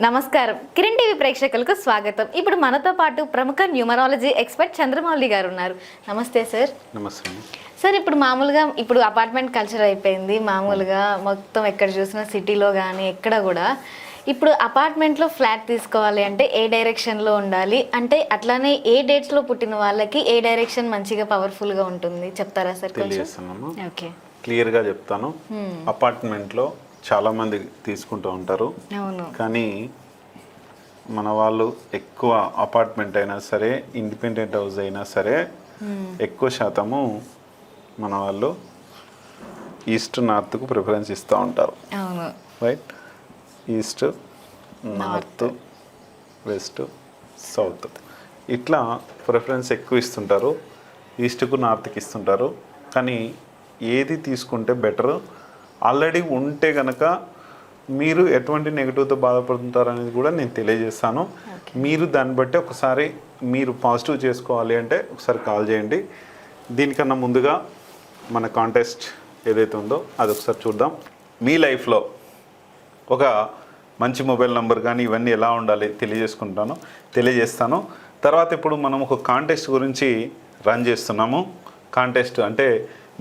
నమస్కారం. కిరణ్ టీవీ ప్రేక్షకులకు స్వాగతం. ఇప్పుడు మనతో పాటు ప్రముఖ న్యూమరాలజీ ఎక్స్పర్ట్ చంద్రమౌళి గారు ఉన్నారు. నమస్తే సార్. నమస్తే సార్ ఇప్పుడు మామూలుగా ఇప్పుడు అపార్ట్మెంట్ కల్చర్ అయిపోయింది. మామూలుగా మొత్తం ఎక్కడ చూసినా సిటీలో కానీ ఎక్కడ కూడా. ఇప్పుడు అపార్ట్మెంట్లో ఫ్లాట్ తీసుకోవాలి అంటే ఏ డైరెక్షన్లో ఉండాలి? అంటే అట్లానే ఏ డేట్స్లో పుట్టిన వాళ్ళకి ఏ డైరెక్షన్ మంచిగా పవర్ఫుల్గా ఉంటుంది? చెప్తారా సార్ ఓకే. క్లియర్గా చెప్తాను. అపార్ట్మెంట్లో చాలామంది తీసుకుంటూ ఉంటారు. కానీ మన వాళ్ళు ఎక్కువ అపార్ట్మెంట్ అయినా సరే ఇండిపెండెంట్ హౌస్ అయినా సరే ఎక్కువ శాతము మన వాళ్ళు ఈస్ట్ నార్త్కు ప్రిఫరెన్స్ ఇస్తూ ఉంటారు. Right east north west south ఇట్లా ప్రిఫరెన్స్ ఎక్కువ ఇస్తుంటారు. ఈస్ట్కు నార్త్కి ఇస్తుంటారు. కానీ ఏది తీసుకుంటే బెటర్ ఆల్రెడీ ఉంటే కనుక మీరు ఎటువంటి నెగిటివ్తో బాధపడుతుంటారు అనేది కూడా నేను తెలియజేస్తాను. మీరు దాన్ని బట్టి ఒకసారి మీరు పాజిటివ్ చేసుకోవాలి అంటే ఒకసారి కాల్ చేయండి. దీనికన్నా ముందుగా మన కాంటెస్ట్ ఏదైతే ఉందో అది ఒకసారి చూద్దాం. మీ లైఫ్లో ఒక మంచి మొబైల్ నంబర్ కానీ ఇవన్నీ ఎలా ఉండాలి తెలియజేసుకుంటాను తెలియజేస్తాను. తర్వాత ఇప్పుడు మనం ఒక కాంటెస్ట్ గురించి రన్ చేస్తున్నాము. కాంటెస్ట్ అంటే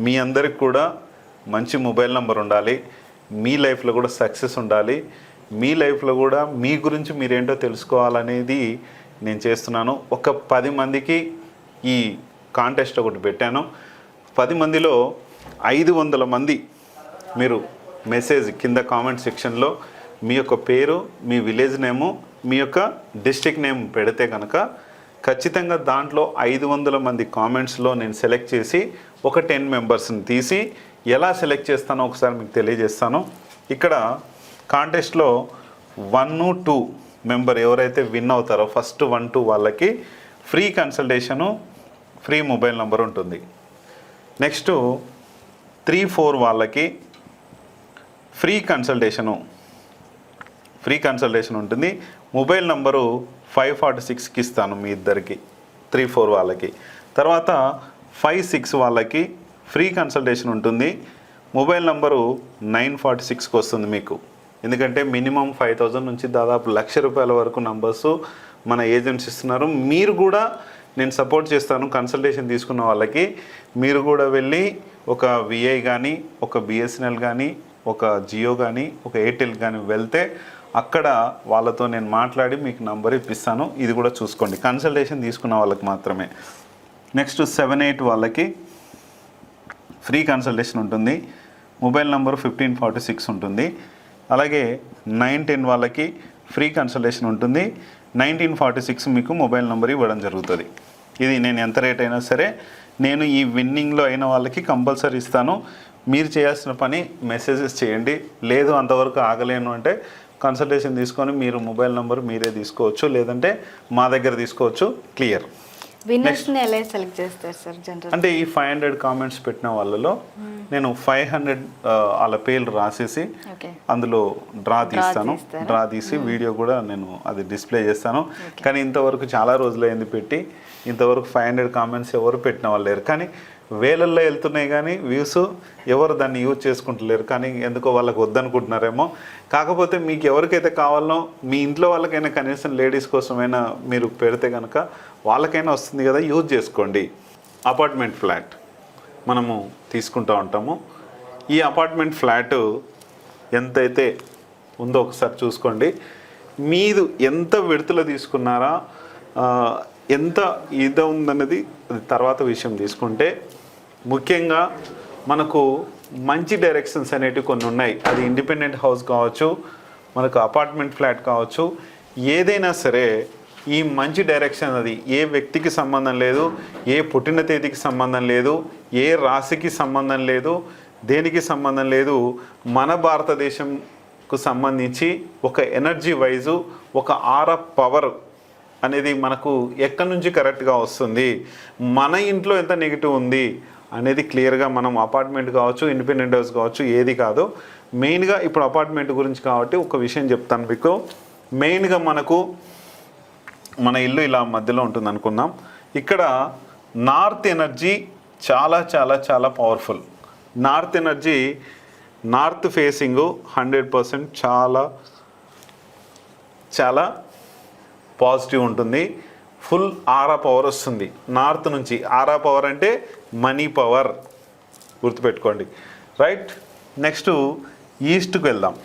మీ అందరికి కూడా మంచి మొబైల్ నెంబర్ ఉండాలి మీ లైఫ్లో కూడా సక్సెస్ ఉండాలి మీ లైఫ్లో కూడా మీ గురించి మీరేంటో తెలుసుకోవాలనేది నేను చేస్తున్నాను. ఒక పది మందికి ఈ కాంటెస్ట్ ఒకటి పెట్టాను. పది మందిలో ఐదు వందల మంది మీరు మెసేజ్ కింద కామెంట్ సెక్షన్లో మీ యొక్క పేరు మీ విలేజ్ నేము మీ యొక్క డిస్టిక్ నేమ్ పెడితే కనుక ఖచ్చితంగా దాంట్లో ఐదు వందల మంది కామెంట్స్లో నేను సెలెక్ట్ చేసి ఒక టెన్ మెంబర్స్ని తీసి ఎలా సెలెక్ట్ చేస్తానో ఒకసారి మీకు తెలియజేస్తాను. ఇక్కడ కాంటెస్ట్లో వన్ టూ మెంబర్ ఎవరైతే విన్ అవుతారో ఫస్ట్ వన్ టూ వాళ్ళకి free consultation free mobile number ఉంటుంది. నెక్స్ట్ త్రీ ఫోర్ వాళ్ళకి ఫ్రీ కన్సల్టేషను ఫ్రీ కన్సల్టేషన్ ఉంటుంది. మొబైల్ నంబరు ఫైవ్ ఫార్టీ సిక్స్కి ఇస్తాను మీ ఇద్దరికి త్రీ ఫోర్ వాళ్ళకి. తర్వాత ఫైవ్ సిక్స్ వాళ్ళకి ఫ్రీ కన్సల్టేషన్ ఉంటుంది. మొబైల్ నంబరు నైన్ ఫార్టీ సిక్స్కి వస్తుంది మీకు. ఎందుకంటే మినిమం ఫైవ్ థౌజండ్ నుంచి దాదాపు లక్ష రూపాయల వరకు నంబర్స్ మన ఏజెంట్స్ ఇస్తున్నారు. మీరు కూడా నేను సపోర్ట్ చేస్తాను కన్సల్టేషన్ తీసుకున్న వాళ్ళకి. మీరు కూడా వెళ్ళి ఒక విఐ కానీ ఒక బిఎస్ఎన్ఎల్ కానీ ఒక జియో కానీ ఒక ఎయిర్టెల్ కానీ వెళ్తే అక్కడ వాళ్ళతో నేను మాట్లాడి మీకు నంబర్ ఇప్పిస్తాను. ఇది కూడా చూసుకోండి. కన్సల్టేషన్ తీసుకున్న వాళ్ళకి మాత్రమే. నెక్స్ట్ సెవెన్ ఎయిట్ వాళ్ళకి ఫ్రీ కన్సల్టేషన్ ఉంటుంది. Mobile number fifteen forty six ఉంటుంది. అలాగే నైన్ టెన్ వాళ్ళకి ఫ్రీ కన్సల్టేషన్ ఉంటుంది. నైన్టీన్ ఫార్టీ సిక్స్ మీకు మొబైల్ నెంబర్ ఇవ్వడం జరుగుతుంది. ఇది నేను ఎంత రేట్ అయినా సరే నేను ఈ విన్నింగ్లో అయిన వాళ్ళకి కంపల్సరీ ఇస్తాను. మీరు చేయాల్సిన పని మెసేజెస్ చేయండి. లేదు అంతవరకు ఆగలేను అంటే కన్సల్టేషన్ తీసుకొని మీరు మొబైల్ నెంబర్ మీరే తీసుకోవచ్చు. లేదంటే మా దగ్గర తీసుకోవచ్చు. క్లియర్. విన్నర్స్ని ఎలా సెలెక్ట్ చేస్తారు సార్ జనరల్ అంటే ఈ ఫైవ్ హండ్రెడ్ కామెంట్స్ పెట్టిన వాళ్ళలో నేను ఫైవ్ హండ్రెడ్ వాళ్ళ పేర్లు రాసేసి అందులో డ్రా తీస్తాను? డ్రా తీసి వీడియో కూడా నేను అది డిస్ప్లే చేస్తాను. కానీ ఇంతవరకు చాలా రోజులైంది పెట్టి ఇంతవరకు ఫైవ్ హండ్రెడ్ కామెంట్స్ ఎవరు పెట్టిన వాళ్ళు లేరు. కానీ వేలల్లో వెళ్తున్నాయి కానీ వ్యూస్ ఎవరు దాన్ని యూజ్ చేసుకుంటలేరు. కానీ ఎందుకో వాళ్ళకి వద్దనుకుంటున్నారేమో. కాకపోతే మీకు ఎవరికైతే కావాలనో మీ ఇంట్లో వాళ్ళకైనా కనీసం లేడీస్ కోసమైనా మీరు పెడితే కనుక వాళ్ళకైనా వస్తుంది కదా యూజ్ చేసుకోండి. అపార్ట్మెంట్ ఫ్లాట్ మనము తీసుకుంటూ ఉంటాము. ఈ అపార్ట్మెంట్ ఫ్లాట్ ఎంతైతే ఉందో ఒకసారి చూసుకోండి. మీరు ఎంత విడతలో తీసుకున్నారా ఎంత ఈద ఉందన్నది అది తర్వాత విషయం తీసుకుంటే ముఖ్యంగా మనకు మంచి డైరెక్షన్స్ అనేటివి కొన్ని ఉన్నాయి. అది ఇండిపెండెంట్ హౌస్ కావచ్చు మనకు అపార్ట్మెంట్ ఫ్లాట్ కావచ్చు ఏదైనా సరే ఈ మంచి డైరెక్షన్ అది. ఏ వ్యక్తికి సంబంధం లేదు ఏ పుట్టిన తేదీకి సంబంధం లేదు ఏ రాశికి సంబంధం లేదు దేనికి సంబంధం లేదు మన భారతదేశంకు సంబంధించి ఒక ఎనర్జీ వైజు ఒక ఆర్ ఆఫ్ పవర్ అనేది మనకు ఎక్కడి నుంచి కరెక్ట్గా వస్తుంది? మన ఇంట్లో ఎంత నెగిటివ్ ఉంది? అనేది క్లియర్గా మనం అపార్ట్మెంట్ కావచ్చు ఇండిపెండెంట్ హౌస్ కావచ్చు ఏది కాదు. మెయిన్గా ఇప్పుడు అపార్ట్మెంట్ గురించి కాబట్టి ఒక విషయం చెప్తాను మీకు. మెయిన్గా మనకు మన ఇల్లు ఇలా మధ్యలో ఉంటుంది అనుకుందాం. ఇక్కడ నార్త్ ఎనర్జీ చాలా చాలా చాలా powerful. North energy north facing hundred percent చాలా చాలా పాజిటివ్ ఉంటుంది. ఫుల్ ఆరా పవర్ వస్తుంది నార్త్ నుంచి. ఆరా పవర్ అంటే మనీ పవర్ గుర్తుపెట్టుకోండి. రైట్? నెక్స్ట్ ఈస్ట్కి వెళ్దాం.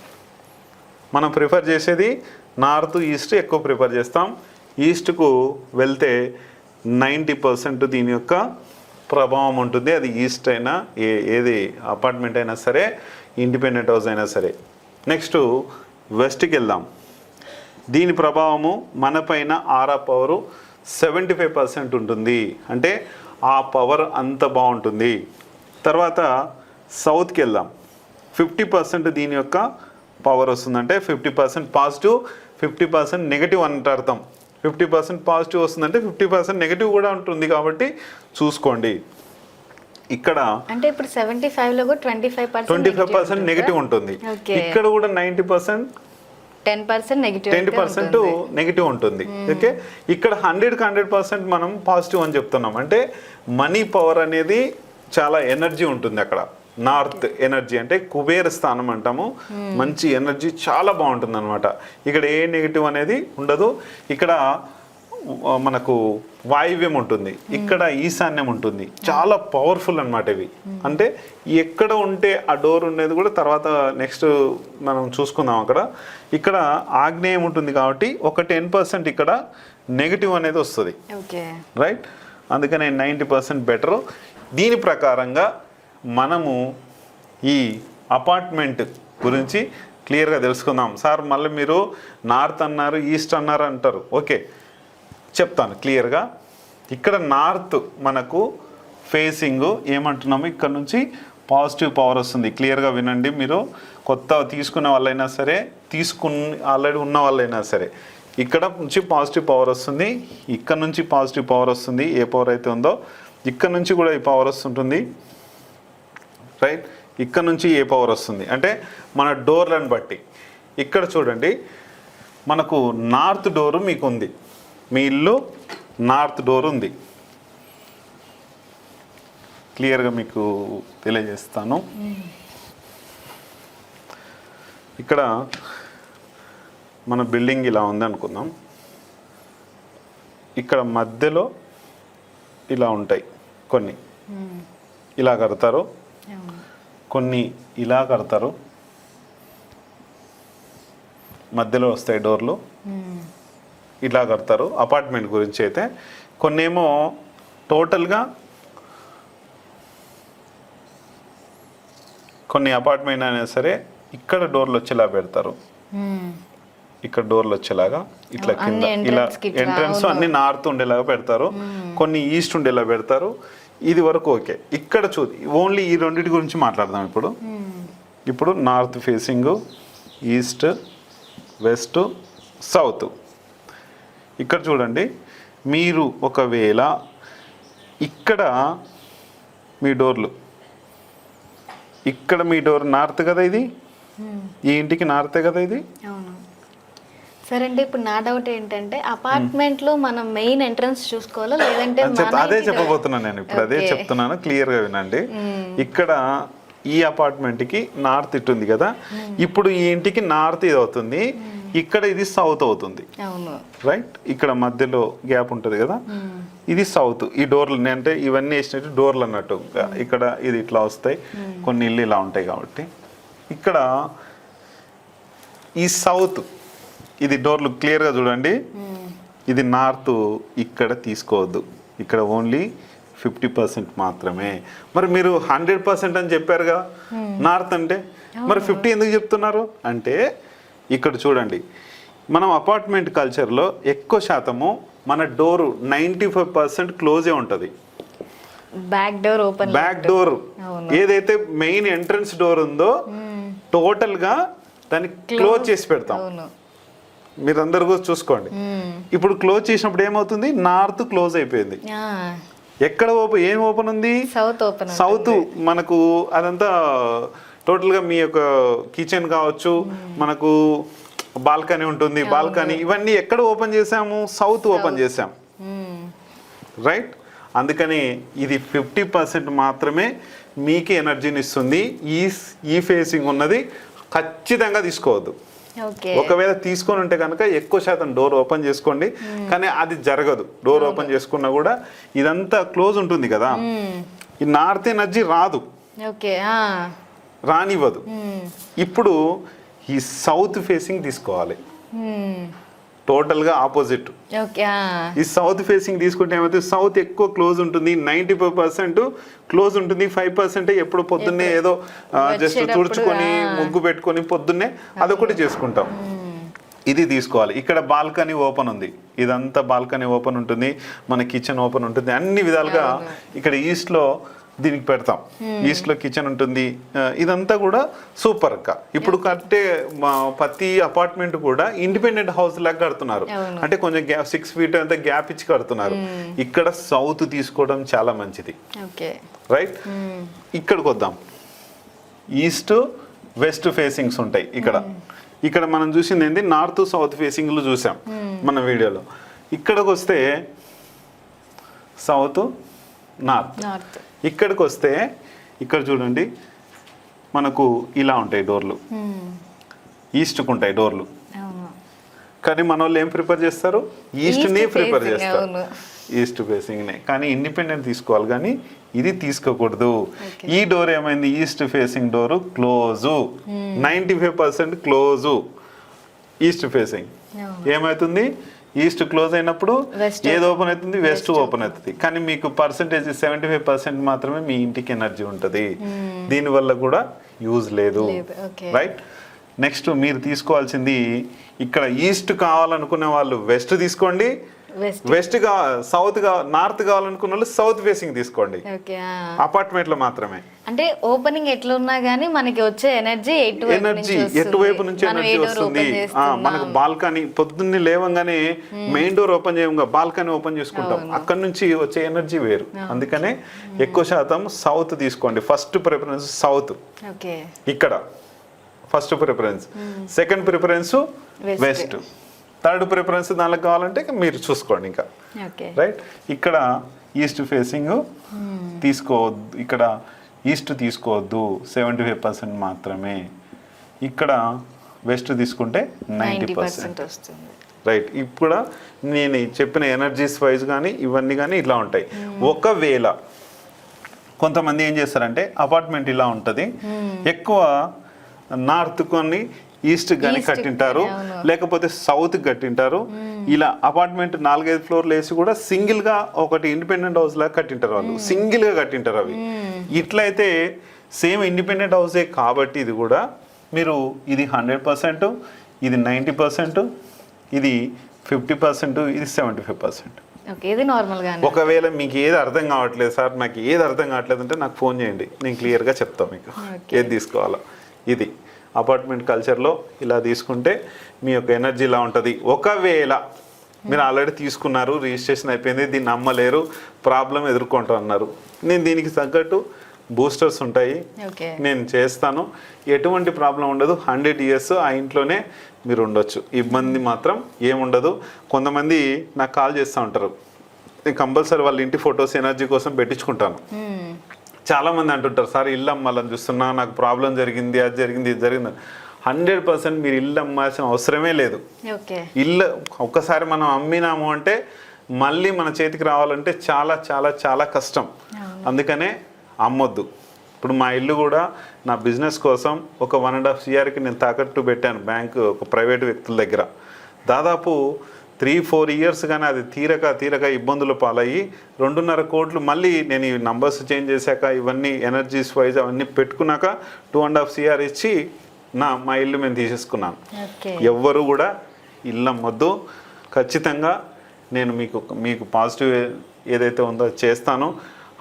మనం ప్రిఫర్ చేసేది నార్త్ ఈస్ట్ ఎక్కువ ప్రిఫర్ చేస్తాం. ఈస్ట్కు వెళ్తే నైంటీ పర్సెంట్ దీని యొక్క ప్రభావం ఉంటుంది. అది ఈస్ట్ అయినా ఏ ఏది అపార్ట్మెంట్ అయినా సరే ఇండిపెండెంట్ హౌస్ అయినా సరే. నెక్స్ట్ వెస్ట్కి వెళ్దాం. దీని ప్రభావము మనపైన aura power seventy five percent ఉంటుంది. అంటే ఆ పవర్ అంత బాగుంటుంది. తర్వాత సౌత్కి వెళ్దాం. ఫిఫ్టీ పర్సెంట్ దీని యొక్క పవర్ వస్తుందంటే fifty percent positive fifty percent negative అంటే అర్థం. ఫిఫ్టీ పర్సెంట్ పాజిటివ్ వస్తుందంటే ఫిఫ్టీ పర్సెంట్ నెగిటివ్ కూడా ఉంటుంది కాబట్టి చూసుకోండి. ఇక్కడ అంటే ఇప్పుడు సెవెంటీ ఫైవ్లో కూడా twenty five percent twenty five percent negative ఉంటుంది? ఇక్కడ కూడా ninety percent ten percent negative ten percent negative ఉంటుంది. ఓకే ఇక్కడ హండ్రెడ్కి హండ్రెడ్ పర్సెంట్ మనం పాజిటివ్ అని చెప్తున్నాం. అంటే మనీ పవర్ అనేది చాలా ఎనర్జీ ఉంటుంది అక్కడ. నార్త్ ఎనర్జీ అంటే కుబేర స్థానం అంటాము. మంచి ఎనర్జీ చాలా బాగుంటుంది అనమాట ఇక్కడ ఏ నెగిటివ్ అనేది ఉండదు. ఇక్కడ మనకు వాయువ్యం ఉంటుంది. ఇక్కడ ఈశాన్యం ఉంటుంది. చాలా పవర్ఫుల్ అన్నమాట ఇవి. అంటే ఎక్కడ ఉంటే ఆ డోర్ ఉండేది కూడా తర్వాత నెక్స్ట్ మనం చూసుకుందాం అక్కడ. ఇక్కడ ఆగ్నేయం ఉంటుంది కాబట్టి ఒక టెన్ పర్సెంట్ ఇక్కడ నెగిటివ్ అనేది వస్తుంది. ఓకే. రైట్ అందుకనే నైంటీ పర్సెంట్ బెటర్ దీని ప్రకారంగా మనము ఈ అపార్ట్మెంట్ గురించి క్లియర్గా తెలుసుకుందాం. సార్ మళ్ళీ మీరు నార్త్ అన్నారు ఈస్ట్ అన్నారు అంటారు. ఓకే చెప్తాను క్లియర్గా. ఇక్కడ నార్త్ మనకు ఫేసింగ్ ఏమంటున్నాము? ఇక్కడ నుంచి పాజిటివ్ పవర్ వస్తుంది. క్లియర్గా వినండి మీరు. కొత్త తీసుకున్న వాళ్ళైనా సరే తీసుకున్న ఆల్రెడీ ఉన్న వాళ్ళైనా సరే ఇక్కడ నుంచి పాజిటివ్ పవర్ వస్తుంది. ఇక్కడ నుంచి పాజిటివ్ పవర్ వస్తుంది. ఏ పవర్ అయితే ఉందో ఇక్కడ నుంచి కూడా ఈ పవర్ వస్తుంటుంది. రైట్? ఇక్కడ నుంచి ఏ పవర్ వస్తుంది? అంటే మన డోర్లను బట్టి. ఇక్కడ చూడండి మనకు నార్త్ డోరు మీకు ఉంది. మీ ఇల్లు నార్త్ డోర్ ఉంది. క్లియర్గా మీకు తెలియజేస్తాను. ఇక్కడ మన బిల్డింగ్ ఇలా ఉంది అనుకుందాం. ఇక్కడ మధ్యలో ఇలా ఉంటాయి కొన్ని. ఇలా కడతారు. కొన్ని ఇలా కడతారు. మధ్యలో వస్తాయి డోర్లు. ఇలా కడతారు. అపార్ట్మెంట్ గురించి అయితే కొన్ని ఏమో టోటల్గా కొన్ని అపార్ట్మెంట్ అయినా సరే ఇక్కడ డోర్లు వచ్చేలా పెడతారు. ఇక్కడ డోర్లు వచ్చేలాగా ఇట్లా కింద ఇలా ఎంట్రన్స్. అన్ని నార్త్ ఉండేలాగా పెడతారు. కొన్ని ఈస్ట్ ఉండేలా పెడతారు. ఇది వరకు ఓకే. ఇక్కడ చూ ఓన్లీ ఈ రెండింటి గురించి మాట్లాడదాం ఇప్పుడు. ఇప్పుడు north facing east west south ఇక్కడ చూడండి. మీరు ఒకవేళ ఇక్కడ మీ డోర్లు. ఇక్కడ మీ డోర్ నార్త్ కదా ఇది? ఈ ఇంటికి నార్తే కదా ఇది? సరే అంటే ఇప్పుడు నా డౌట్ ఏంటంటే అపార్ట్మెంట్లో మనం మెయిన్ ఎంట్రన్స్ చూసుకోవాలా? లేదంటే అదే చెప్పబోతున్నాను నేను ఇప్పుడు అదే. చెప్తున్నాను క్లియర్గా వినండి ఇక్కడ ఈ అపార్ట్మెంట్కి నార్త్ ఇటు ఉంది కదా ఇప్పుడు ఈ ఇంటికి నార్త్ ఇది అవుతుంది ఇక్కడ ఇది సౌత్ అవుతుంది. రైట్ ఇక్కడ మధ్యలో గ్యాప్ ఉంటుంది కదా? ఇది సౌత్ ఈ డోర్లు అంటే ఇవన్నీ వేసినట్టు డోర్లు అన్నట్టు. ఇక్కడ ఇది ఇట్లా వస్తాయి. కొన్ని ఇల్లు ఇలా ఉంటాయి కాబట్టి. ఇక్కడ ఈ సౌత్ ఇది డోర్లు క్లియర్గా చూడండి. ఇది నార్త్ ఇక్కడ తీసుకోవద్దు. ఇక్కడ ఓన్లీ ఫిఫ్టీ పర్సెంట్ మాత్రమే. మరి మీరు హండ్రెడ్ పర్సెంట్ అని చెప్పారుగా? నార్త్ అంటే? మరి ఫిఫ్టీ ఎందుకు చెప్తున్నారు? అంటే ఇక్కడ చూడండి. మనం అపార్ట్మెంట్ కల్చర్లో ఎక్కువ శాతము మన డోరు నైంటీ ఫైవ్ పర్సెంట్ క్లోజే ఉంటుంది. Back door open back door. ఏదైతే మెయిన్ ఎంట్రన్స్ డోర్ ఉందో టోటల్గా దాన్ని క్లోజ్ చేసి పెడతాం. మీరందరూ కూడా చూసుకోండి. మ్మ్. ఇప్పుడు క్లోజ్ చేసినప్పుడు ఏమవుతుంది? నార్త్ క్లోజ్ అయిపోయింది. ఎక్కడ ఓపెన్ ఏం ఓపెన్ ఉంది? సౌత్ ఓపెన్ సౌత్ మనకు అదంతా టోటల్గా మీ యొక్క కిచెన్ కావచ్చు మనకు బాల్కనీ ఉంటుంది బాల్కనీ ఇవన్నీ ఎక్కడ ఓపెన్ చేసాము సౌత్ ఓపెన్ చేసాం మ్మ్. రైట్ అందుకని ఇది ఫిఫ్టీ పర్సెంట్ మాత్రమే మీకే ఎనర్జీని ఇస్తుంది. ఈ ఈ ఫేసింగ్ ఉన్నది ఖచ్చితంగా తీసుకోవద్దు. ఒకవేళ తీసుకొని ఉంటే కనుక ఎక్కువ శాతం డోర్ ఓపెన్ చేసుకోండి. కానీ అది జరగదు. డోర్ ఓపెన్ చేసుకున్నా కూడా ఇదంతా క్లోజ్ ఉంటుంది కదా. ఈ నార్త్ ఎనర్జీ రాదు. ఓకే. రానివ్వదు. ఇప్పుడు ఈ సౌత్ ఫేసింగ్ తీసుకోవాలి. టోటల్గా ఆపోజిట్. ఈ సౌత్ ఫేసింగ్ తీసుకుంటే ఏమైతే సౌత్ ఎక్కువ క్లోజ్ ఉంటుంది నైంటీ ఫైవ్ పర్సెంట్ క్లోజ్ ఉంటుంది ఫైవ్ పర్సెంట్ ఎప్పుడు పొద్దున్నే ఏదో జస్ట్ తుడుచుకొని. ముగ్గు పెట్టుకొని పొద్దున్నే అదొకటి చేసుకుంటాం. ఇది తీసుకోవాలి. ఇక్కడ బాల్కనీ ఓపెన్ ఉంది. ఇదంతా బాల్కనీ ఓపెన్ ఉంటుంది మన కిచెన్ ఓపెన్ ఉంటుంది అన్ని విధాలుగా ఇక్కడ ఈస్ట్లో దీనికి పెడతాం. ఈస్ట్లో కిచెన్ ఉంటుంది. ఇదంతా కూడా సూపర్గా ఇప్పుడు కట్టే మా ప్రతి అపార్ట్మెంట్ కూడా ఇండిపెండెంట్ హౌస్ లాగా కడుతున్నారు. అంటే కొంచెం గ్యాప్ సిక్స్ ఫీట్ అంతా గ్యాప్ ఇచ్చి కడుతున్నారు. ఇక్కడ సౌత్ తీసుకోవడం చాలా మంచిది. రైట్ ఇక్కడికి వద్దాం. ఈస్ట్ వెస్ట్ ఫేసింగ్స్ ఉంటాయి ఇక్కడ. ఇక్కడ మనం చూసింది ఏంటి నార్త్ సౌత్ ఫేసింగ్లు చూసాం మన వీడియోలో. ఇక్కడికి వస్తే సౌత్ నార్త్ ఇక్కడికి వస్తే ఇక్కడ చూడండి మనకు ఇలా ఉంటాయి డోర్లు. ఈస్ట్కి ఉంటాయి డోర్లు. కానీ మన వాళ్ళు ఏం ప్రిపేర్ చేస్తారు? ఈస్ట్ని ప్రిపేర్ చేస్తారు. ఈస్ట్ ఫేసింగ్నే. కానీ ఇండిపెండెంట్ తీసుకోవాలి కానీ ఇది తీసుకోకూడదు. ఈ డోర్ ఏమైంది? East facing door close. Ninety five percent close. East facing. ఏమవుతుంది ఈస్ట్ క్లోజ్ అయినప్పుడు ఏది ఓపెన్ అవుతుంది? వెస్ట్ ఓపెన్ అవుతుంది. కానీ మీకు పర్సెంటేజ్ సెవెంటీ ఫైవ్ పర్సెంట్ మాత్రమే మీ ఇంటికి ఎనర్జీ ఉంటుంది. దీనివల్ల కూడా యూజ్ లేదు. రైట్ నెక్స్ట్ మీరు తీసుకోవాల్సింది ఇక్కడ ఈస్ట్ కావాలనుకునే వాళ్ళు వెస్ట్ తీసుకోండి వెస్ట్ వెస్ట్ కా సౌత్ కా నార్త్ కావాలనుకున్న వాళ్ళు సౌత్ ఫేసింగ్ తీసుకోండి. ఓకే ఆ. అపార్ట్మెంట్లో మాత్రమే. అంటే ఓపెనింగ్ ఎట్లా ఉన్నా గానీ మనకి వచ్చే ఎనర్జీ ఎనర్జీ. ఎటువైపు నుంచి ఎనర్జీ వస్తుంది. మనకు బాల్కనీ పొద్దున్నే లేవంగానే మెయిన్ డోర్ ఓపెన్ చేయంగా బాల్కనీ ఓపెన్ చేసుకుంటాం. అక్కడ నుంచి వచ్చే ఎనర్జీ వేరు. అందుకనే ఎక్కువ శాతం సౌత్ తీసుకోండి. ఫస్ట్ ప్రిఫరెన్స్ సౌత్ ఇక్కడ. First preference second preference. West third preference దానికి కావాలంటే ఇక మీరు చూసుకోండి ఇంకా. రైట్? ఇక్కడ ఈస్ట్ ఫేసింగ్ తీసుకోవద్దు ఇక్కడ ఈస్ట్ తీసుకోవద్దు సెవెంటీ ఫైవ్ పర్సెంట్ మాత్రమే. ఇక్కడ వెస్ట్ తీసుకుంటే నైంటీ పర్సెంట్. పర్సెంట్ వస్తుంది. రైట్? ఇప్పుడు నేను చెప్పిన ఎనర్జీస్ వైజ్ కానీ ఇవన్నీ కానీ ఇట్లా ఉంటాయి. ఒకవేళ కొంతమంది ఏం చేస్తారంటే అపార్ట్మెంట్ ఇలా ఉంటుంది. ఎక్కువ నార్త్ కొన్ని ఈస్ట్ కానీ కట్టింటారు. లేకపోతే సౌత్ కట్టింటారు. ఇలా అపార్ట్మెంట్ నాలుగైదు ఫ్లోర్లు వేసి కూడా సింగిల్గా ఒకటి ఇండిపెండెంట్ హౌస్ లాగా కట్టింటారు వాళ్ళు. సింగిల్గా కట్టింటారు అవి. ఇట్లయితే సేమ్ ఇండిపెండెంట్ హౌసే కాబట్టి ఇది కూడా మీరు ఇది హండ్రెడ్ పర్సెంట్ ఇది నైంటీ పర్సెంట్ ఇది ఫిఫ్టీ పర్సెంట్ ఇది సెవెంటీ ఫైవ్ పర్సెంట్. ఒకవేళ మీకు ఏది అర్థం కావట్లేదు సార్ నాకు ఏది అర్థం కావట్లేదు అంటే నాకు ఫోన్ చేయండి. నేను క్లియర్గా చెప్తాను మీకు. ఏది తీసుకోవాలో. ఇది అపార్ట్మెంట్ కల్చర్లో ఇలా తీసుకుంటే మీ యొక్క ఎనర్జీ ఇలా ఉంటుంది. ఒకవేళ మీరు ఆల్రెడీ తీసుకున్నారు రిజిస్ట్రేషన్ అయిపోయింది దీన్ని అమ్మలేరు ప్రాబ్లం ఎదుర్కొంటా అన్నారు నేను దీనికి తగ్గట్టు బూస్టర్స్ ఉంటాయి. నేను చేస్తాను. ఎటువంటి ప్రాబ్లం ఉండదు. హండ్రెడ్ ఇయర్స్ ఆ ఇంట్లోనే మీరు ఉండొచ్చు. ఇబ్బంది మాత్రం ఏముండదు. కొంతమంది నాకు కాల్ చేస్తూ ఉంటారు. కంపల్సరీ వాళ్ళ ఇంటి ఫొటోస్ ఎనర్జీ కోసం పెట్టించుకుంటాను. చాలా మంది అంటుంటారు సార్ ఇల్లు అమ్మాలని చూస్తున్నా నాకు ప్రాబ్లం జరిగింది అది జరిగింది ఇది జరిగింది. హండ్రెడ్ పర్సెంట్ మీరు ఇల్లు అమ్మాల్సిన అవసరమే లేదు. ఇల్లు ఒక్కసారి మనం అమ్మినాము అంటే మళ్ళీ మన చేతికి రావాలంటే చాలా చాలా చాలా కష్టం. అందుకనే అమ్మొద్దు. ఇప్పుడు మా ఇల్లు కూడా నా బిజినెస్ కోసం ఒక వన్ అండ్ హాఫ్ ఇయర్కి నేను తాకట్టు పెట్టాను బ్యాంకు ఒక ప్రైవేట్ వ్యక్తుల దగ్గర. దాదాపు త్రీ ఫోర్ ఇయర్స్ కానీ అది తీరక తీరక ఇబ్బందులు పాలయ్యి రెండున్నర కోట్లు మళ్ళీ నేను ఈ నంబర్స్ చేంజ్ చేశాక ఇవన్నీ ఎనర్జీస్ వైజ్ అవన్నీ పెట్టుకున్నాక టూ అండ్ హాఫ్ సిఆర్ ఇచ్చి నా మా ఇల్లు మేము తీసేసుకున్నాను ఎవ్వరు కూడా ఇల్లు అమ్మొద్దు ఖచ్చితంగా నేను మీకు మీకు పాజిటివ్ ఏదైతే ఉందో చేస్తాను.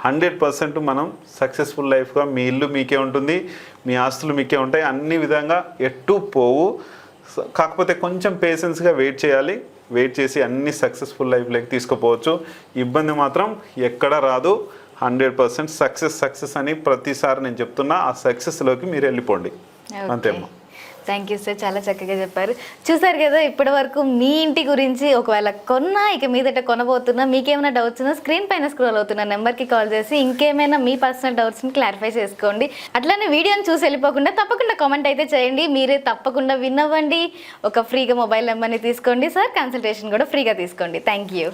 హండ్రెడ్ పర్సెంట్ మనం సక్సెస్ఫుల్ లైఫ్గా మీ ఇల్లు మీకే ఉంటుంది మీ ఆస్తులు మీకే ఉంటాయి. అన్ని విధంగా ఎటు పోవు. కాకపోతే కొంచెం పేషెన్స్గా వెయిట్ చేయాలి. వెయిట్ చేసి అన్ని సక్సెస్ఫుల్ లైఫ్లోకి తీసుకుపోవచ్చు. ఇబ్బంది మాత్రం ఎక్కడ రాదు. హండ్రెడ్ పర్సెంట్ సక్సెస్ సక్సెస్ అని ప్రతిసారి నేను చెప్తున్నా ఆ సక్సెస్లోకి మీరు వెళ్ళిపోండి. అంతేమ్మా థ్యాంక్ యూ సార్ చాలా చక్కగా చెప్పారు. చూసారు కదా ఇప్పటి వరకు మీ ఇంటి గురించి ఒకవేళ కొన్నా ఇక మీదట కొనబోతున్నా మీకేమైనా డౌట్స్ ఉన్నా స్క్రీన్ పైన స్క్రోల్ అవుతున్న నెంబర్కి కాల్ చేసి ఇంకేమైనా మీ పర్సనల్ డౌట్స్ని క్లారిఫై చేసుకోండి. అట్లానే వీడియోని చూసి వెళ్ళిపోకుండా తప్పకుండా కామెంట్ అయితే చేయండి. మీరే తప్పకుండా విన్ అవ్వండి. ఒక ఫ్రీగా మొబైల్ నెంబర్ని తీసుకోండి. సార్ కన్సల్టేషన్ కూడా ఫ్రీగా తీసుకోండి. Thank you